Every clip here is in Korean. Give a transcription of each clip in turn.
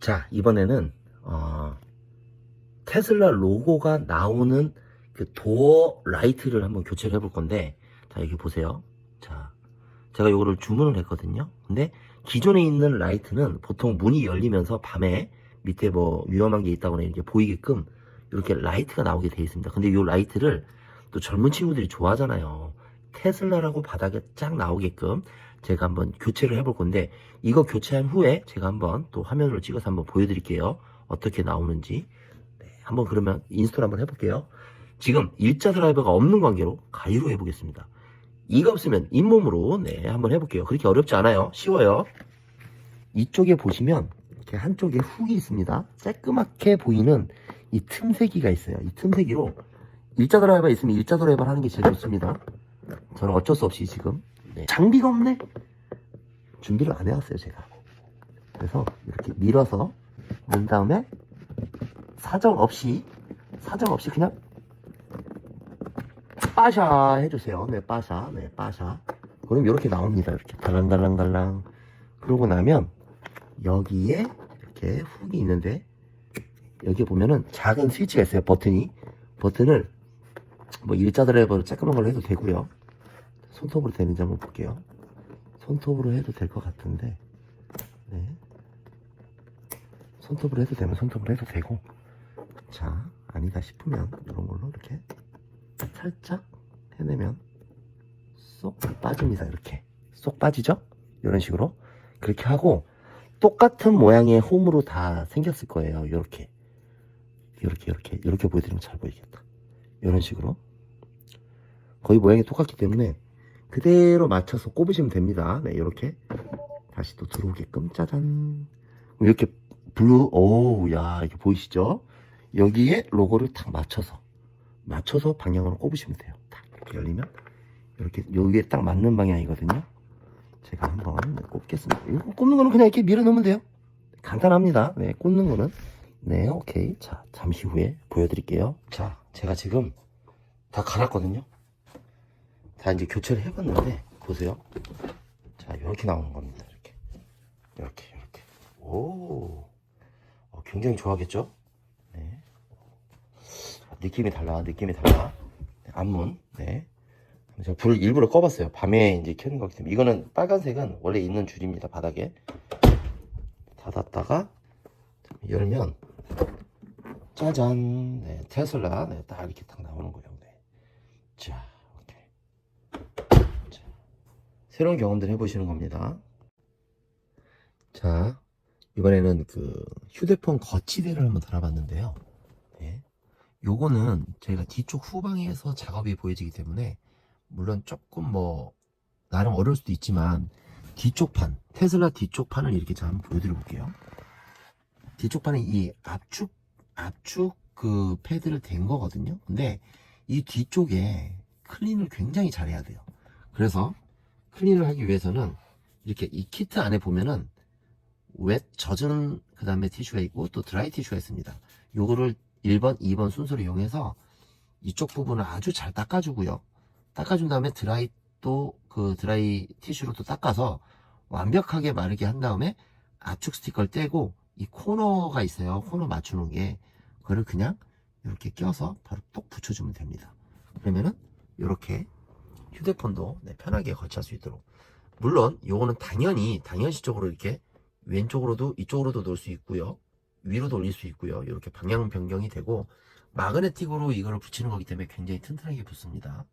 자, 이번에는 어, 테슬라 로고가 나오는 그 도어 라이트를 한번 교체를 해볼 건데, 자, 여기 보세요. 자, 제가 요거를 주문을 했거든요. 근데 기존에 있는 라이트는 보통 문이 열리면서 밤에 밑에 뭐 위험한 게 있다거나 이렇게 보이게끔 이렇게 라이트가 나오게 되어 있습니다. 근데 요 라이트를 또 젊은 친구들이 좋아하잖아요. 테슬라라고 바닥에 쫙 나오게끔 제가 한번 교체를 해볼 건데 이거 교체한 후에 제가 한번 또 화면으로 찍어서 한번 보여드릴게요. 어떻게 나오는지. 네, 한번 그러면 인스톨 한번 해볼게요. 지금 일자 드라이버가 없는 관계로 가위로 해보겠습니다. 이가 없으면 잇몸으로 네 한번 해볼게요. 그렇게 어렵지 않아요. 쉬워요. 이쪽에 보시면 이렇게 한쪽에 훅이 있습니다. 쬐끄맣게 보이는 이 틈새기가 있어요. 이 틈새기로 일자 드라이버 있으면 일자 드라이버 하는 게 제일 좋습니다. 저는 어쩔 수 없이 지금 네. 장비가 없네. 준비를 안 해왔어요 제가. 그래서 이렇게 밀어서 넣은 다음에 사정 없이 사정 없이 그냥 빠샤 해주세요. 네, 빠샤. 네, 빠샤. 그럼 이렇게 나옵니다. 이렇게 달랑달랑달랑. 그러고 나면 여기에 이렇게 훅이 있는데 여기 보면은 작은 스위치가 있어요. 버튼이. 버튼을 뭐 일자 드라이버로 쬐끄만 걸로 해도 되고요. 손톱으로 되는지 한번 볼게요. 손톱으로 해도 될 것 같은데. 네. 손톱으로 해도 되면 손톱으로 해도 되고. 자, 아니다 싶으면 이런 걸로 이렇게 살짝 해내면 쏙 빠집니다. 이렇게 쏙 빠지죠? 이런 식으로 그렇게 하고 똑같은 모양의 홈으로 다 생겼을 거예요. 이렇게 이렇게 이렇게 이렇게 보여드리면 잘 보이겠다. 이런 식으로 거의 모양이 똑같기 때문에 그대로 맞춰서 꼽으시면 됩니다. 네, 이렇게 다시 또 들어오게끔 짜잔 이렇게 블루 오야 이렇게 보이시죠? 여기에 로고를 딱 맞춰서 맞춰서 방향으로 꼽으시면 돼요. 딱 이렇게 열리면 이렇게 여기에 딱 맞는 방향이거든요. 제가 한번 꼽겠습니다. 이거 꼽는 거는 그냥 이렇게 밀어 넣으면 돼요. 간단합니다. 네, 꽂는 거는 네, 오케이. 자, 잠시 후에 보여드릴게요. 자, 제가 지금 다 갈았거든요. 다 이제 교체를 해봤는데 보세요. 자, 이렇게 나오는 겁니다. 이렇게, 이렇게, 이렇게. 오, 어, 굉장히 좋아하겠죠? 네. 느낌이 달라, 느낌이 달라. 네, 앞문, 네. 제가 불을 일부러 꺼봤어요. 밤에 이제 켜는 거기 때문에. 이거는 빨간색은 원래 있는 줄입니다, 바닥에. 닫았다가 열면 짜잔, 네, 테슬라, 네, 딱 이렇게 딱 나오는 거예요. 네. 자, 오케이. 자, 새로운 경험들 해보시는 겁니다. 자, 이번에는 그 휴대폰 거치대를 한번 달아봤는데요. 네. 요거는 저희가 뒤쪽 후방에서 작업이 보여지기 때문에 물론 조금 뭐 나름 어려울 수도 있지만 뒤쪽 판 테슬라 뒤쪽 판을 이렇게 자 한번 보여드려 볼게요 뒤쪽 판에 이 압축 압축 그 패드를 댄 거거든요 근데 이 뒤쪽에 클린을 굉장히 잘해야 돼요 그래서 클린을 하기 위해서는 이렇게 이 키트 안에 보면은 웻 젖은 그 다음에 티슈가 있고 또 드라이 티슈가 있습니다 요거를 1번 2번 순서를 이용해서 이쪽 부분을 아주 잘 닦아주고요 닦아준 다음에 드라이 또 그 드라이 티슈로 또 닦아서 완벽하게 마르게 한 다음에 압축 스티커를 떼고 이 코너가 있어요. 코너 맞추는 게 그거를 그냥 이렇게 껴서 바로 똑 붙여주면 됩니다. 그러면은 이렇게 휴대폰도 네, 편하게 거치할 수 있도록 물론 요거는 당연히 당연시적으로 이렇게 왼쪽으로도 이쪽으로도 놓을 수 있고요. 위로도 올릴 수 있고요. 이렇게 방향 변경이 되고 마그네틱으로 이거를 붙이는 거기 때문에 굉장히 튼튼하게 붙습니다.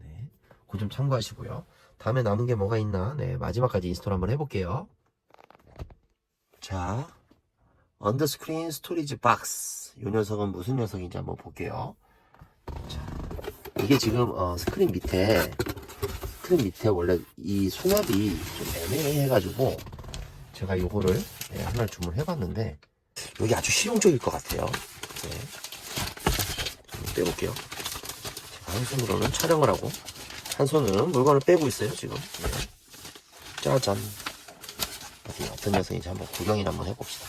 네. 그 좀 참고하시고요. 다음에 남은 게 뭐가 있나? 네, 마지막까지 인스톨 한번 해볼게요. 자, 언더스크린 스토리지 박스. 이 녀석은 무슨 녀석인지 한번 볼게요. 자, 이게 지금 어, 스크린 밑에 스크린 밑에 원래 이 수납이 좀 애매해가지고 제가 요거를 네, 하나 주문해 봤는데 여기 아주 실용적일 것 같아요. 네. 좀 빼볼게요. 한 손으로는 촬영을 하고 한 손은 물건을 빼고 있어요 지금 네. 짜잔 어떤 녀석인지 한번 구경이나 한번 해봅시다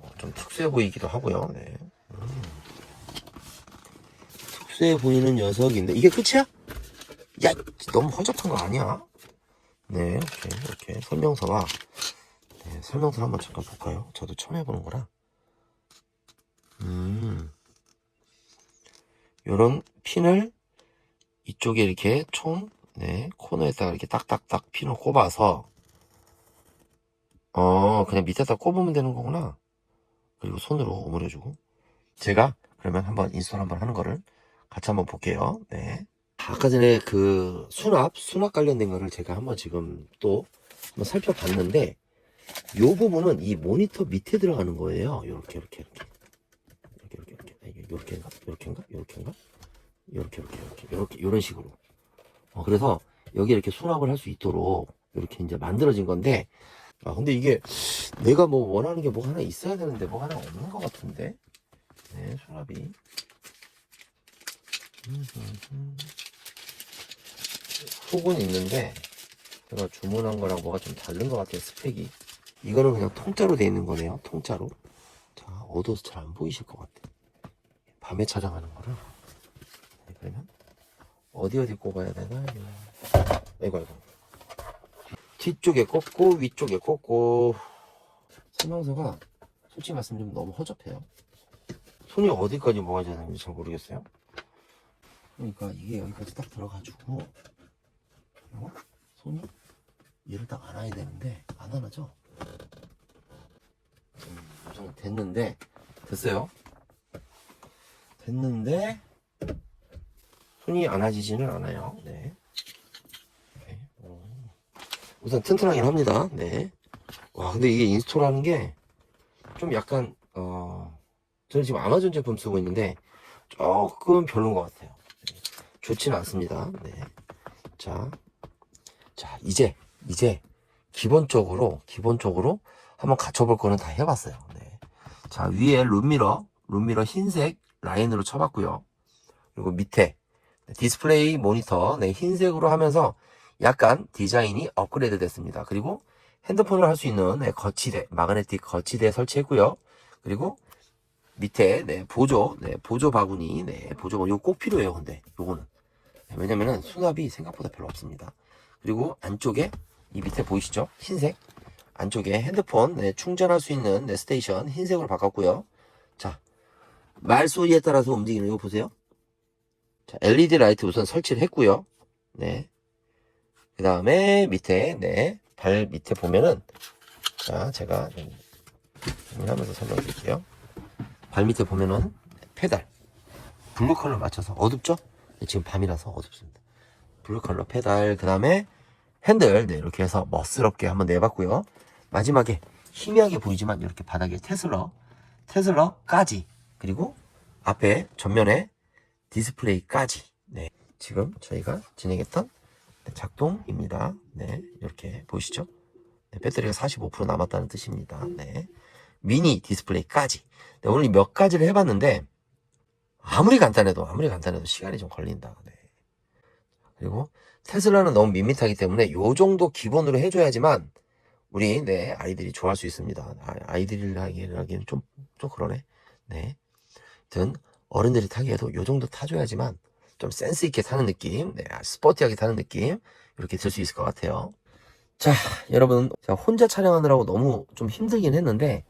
어, 좀 특수해 보이기도 하고요 네. 음. 특수해 보이는 녀석인데 이게 끝이야? 야 너무 허접한 거 아니야? 네 이렇게 이렇게 설명서가 네, 네, 설명서 한번 잠깐 볼까요? 저도 처음 해보는 거라. 음. 요런 핀을 이쪽에 이렇게 총, 네, 코너에다가 이렇게 딱딱딱 핀을 꼽아서, 어, 그냥 밑에다 꼽으면 되는 거구나. 그리고 손으로 오므려주고. 제가 그러면 한번 인스톨 한번 하는 거를 같이 한번 볼게요. 네. 아까 전에 그 수납, 수납 관련된 거를 제가 한번 지금 또 한번 살펴봤는데, 요 부분은 이 모니터 밑에 들어가는 거예요. 요렇게, 요렇게, 이렇게. 이렇게, 이렇게, 이렇게. 아, 요렇게인가? 요렇게인가? 요렇게인가? 요렇게, 요렇게, 요렇게, 요렇게, 요런 식으로. 어, 그래서 여기 이렇게 수납을 할 수 있도록 이렇게 이제 만들어진 건데, 아, 근데 이게 내가 뭐 원하는 게 뭐 하나 있어야 되는데 뭐 하나 없는 것 같은데? 네, 수납이. 훅은 있는데, 제가 주문한 거랑 뭐가 좀 다른 것 같아요, 스펙이. 이거는 그냥 통짜로 돼 있는 거네요, 통짜로. 자, 어두워서 잘 안 보이실 것 같아. 밤에 촬영하는 거를. 네, 그러면, 어디 어디 꼽아야 되나? 아이고, 아이고. 뒤쪽에 꽂고, 위쪽에 꽂고. 설명서가 솔직히 말씀 좀 너무 허접해요. 손이 어디까지 모아져야 되는지 잘 모르겠어요. 그러니까 이게 여기까지 딱 들어가지고, 그리고 손이 얘를 딱 안아야 되는데, 안 안아죠? 음, 좀 됐는데, 됐어요. 됐는데, 손이 안아지지는 않아요. 네. 네. 어. 우선 튼튼하긴 합니다. 네. 와, 근데 이게 인스톨하는 게 좀 약간, 어, 저는 지금 아마존 제품 쓰고 있는데 조금 별로인 것 같아요. 네. 좋지는 않습니다. 네. 자, 자, 이제, 이제 기본적으로, 기본적으로 한번 갖춰볼 거는 다 해봤어요. 네. 자, 위에 룸미러, 룸미러 흰색 라인으로 쳐봤고요. 그리고 밑에 디스플레이 모니터 네, 흰색으로 하면서 약간 디자인이 업그레이드 됐습니다. 그리고 핸드폰을 할 수 있는 네, 거치대, 마그네틱 거치대 설치했고요. 그리고 밑에 네, 보조, 네, 보조 바구니, 네, 보조 바구니 이거 꼭 필요해요. 근데 요거는 네, 왜냐면은 수납이 생각보다 별로 없습니다. 그리고 안쪽에 이 밑에 보이시죠? 흰색 안쪽에 핸드폰 네, 충전할 수 있는 네, 스테이션 흰색으로 바꿨고요. 자 말소리에 따라서 움직이는 거 보세요. 자, LED 라이트 우선 설치를 했고요. 네. 그 다음에 밑에, 네. 발 밑에 보면은, 자, 제가 좀 정리하면서 설명드릴게요. 발 밑에 보면은, 페달. 블루 컬러 맞춰서, 어둡죠? 네, 지금 밤이라서 어둡습니다. 블루 컬러 페달, 그 다음에 핸들, 네, 이렇게 해서 멋스럽게 한번 내봤고요. 마지막에 희미하게 보이지만 이렇게 바닥에 테슬러, 테슬러까지, 그리고 앞에 전면에 디스플레이까지. 네 지금 저희가 진행했던 네, 작동입니다. 네 이렇게 보이시죠? 네, 배터리가 45% 남았다는 뜻입니다. 네 미니 디스플레이까지. 네, 오늘 몇 가지를 해봤는데 아무리 간단해도 아무리 간단해도 시간이 좀 걸린다. 네. 그리고 테슬라는 너무 밋밋하기 때문에 요 정도 기본으로 해줘야지만 우리 네 아이들이 좋아할 수 있습니다 아, 아이들이라기에는 좀, 좀 그러네 네 하여튼 어른들이 타기에도 요 정도 타줘야지만 좀 센스 있게 타는 느낌, 네, 스포티하게 타는 느낌 이렇게 들 수 있을 것 같아요. 자, 여러분, 제가 혼자 촬영하느라고 너무 좀 힘들긴 했는데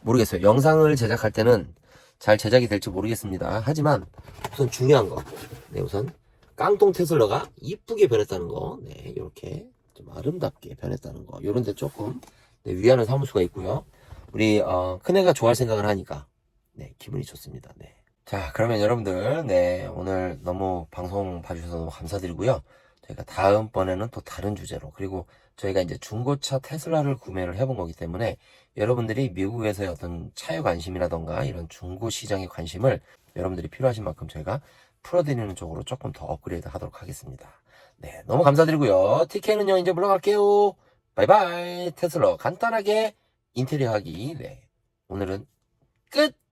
모르겠어요. 영상을 제작할 때는 잘 제작이 될지 모르겠습니다. 하지만 우선 중요한 거, 네, 우선 깡통 테슬러가 이쁘게 변했다는 거, 네, 이렇게 좀 아름답게 변했다는 거, 요런데 조금 네, 위안을 삼을 수가 있고요. 우리 어, 큰애가 좋아할 생각을 하니까 네, 기분이 좋습니다. 네. 자, 그러면 여러분들, 네, 오늘 너무 방송 봐주셔서 너무 감사드리고요. 저희가 다음번에는 또 다른 주제로, 그리고 저희가 이제 중고차 테슬라를 구매를 해본 거기 때문에 여러분들이 미국에서의 어떤 차에 관심이라던가 이런 중고 시장에 관심을 여러분들이 필요하신 만큼 저희가 풀어드리는 쪽으로 조금 더 업그레이드 하도록 하겠습니다. 네, 너무 감사드리고요. TK는요, 이제 물러갈게요. 바이바이. 테슬라 간단하게 인테리어 하기. 네. 오늘은 끝!